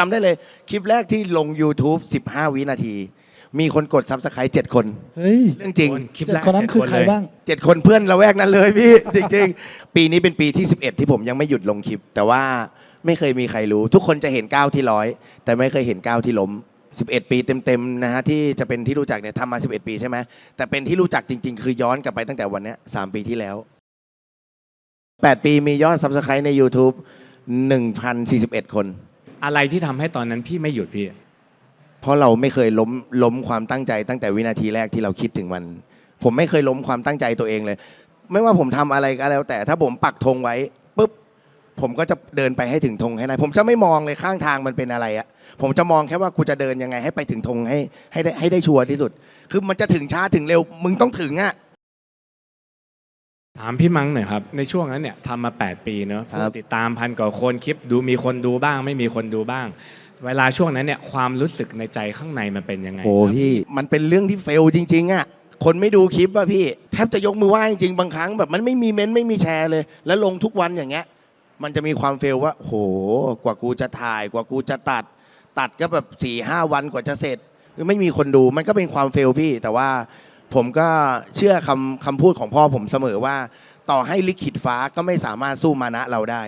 จำได้เลย คลิปแรกที่ลง YouTube 15 วินาที มีคนกด Subscribe 7คน เฮ้ยเรื่องจริง คลิปเจ็ดแรกคนนั้นคือใครเจ็ดเลยบ้าง เจ็ดคนเพื่อนละแวกนั้นเลยพี่ จริงๆ ปีนี้เป็นปีที่ 11 ที่ผมยังไม่หยุดลงคลิป แต่ว่าไม่เคยมีใครรู้ ทุกคนจะเห็นก้าวที่ร้อยแต่ไม่เคยเห็นก้าวที่ล้ม 11 ปีเต็มๆนะฮะที่จะเป็นที่รู้จักเนี่ยทำมา 11 ปีใช่ไหมแต่เป็นที่รู้จักจริง ๆ คือย้อนกลับไปตั้งแต่วันเนี้ย3ปีที่แล้ว 8 ปีมียอด Subscribe ใน YouTube 1,041 คน อะไรที่ทำให้ตอนนั้นพี่ไม่หยุดพี่ เพราะเราไม่เคยล้มล้มความตั้งใจตั้งแต่วินาทีแรกที่เราคิดถึงมัน ผมไม่เคยล้มความตั้งใจตัวเองเลย ไม่ว่าผมทำอะไรก็แล้ว แต่ถ้าผมปักธงไว้ปุ๊บผมก็จะเดินไปให้ถึงธงให้ได้ ผมจะไม่มองเลยข้างทางมันเป็นอะไรอะผมจะมองแค่ว่ากูจะเดินยังไงให้ไปถึงธงให้ให้ได้ให้ได้ชัวร์ที่สุด คือมันจะถึงช้าถึงเร็ว มึงต้องถึงอะ ถามพี่มังหน่อยครับ ในช่วงนั้นเนี่ยทำมา 8 ปีเนอะครับผู้ติดตามพันกว่าคนคลิปดูมีคนดูบ้าง ไม่มีคนดูบ้าง เวลาช่วงนั้นเนี่ยความรู้สึกในใจข้างในมันเป็นยังไงโอ้ครับพี่มันเป็นเรื่องที่เฟลจริงๆอะคนไม่ดูคลิปอะพี่แทบจะยกมือไหว้จริงๆบางครั้งแบบมันไม่มีเม้นต์ไม่มีแชร์เลย แล้วลงทุกวันอย่างเงี้ย มันจะมีความเฟลว่าโหกว่ากูจะถ่ายกว่ากูจะตัด ตัดก็แบบสี่ห้าวันกว่าจะเสร็จไม่มีคนดูมันก็เป็นความเฟลพี่ แต่ว่า ผมก็เชื่อคำคำพูดของพ่อผมเสมอว่า ต่อให้ลิขิตฟ้าก็ไม่สามารถสู้มานะเราได้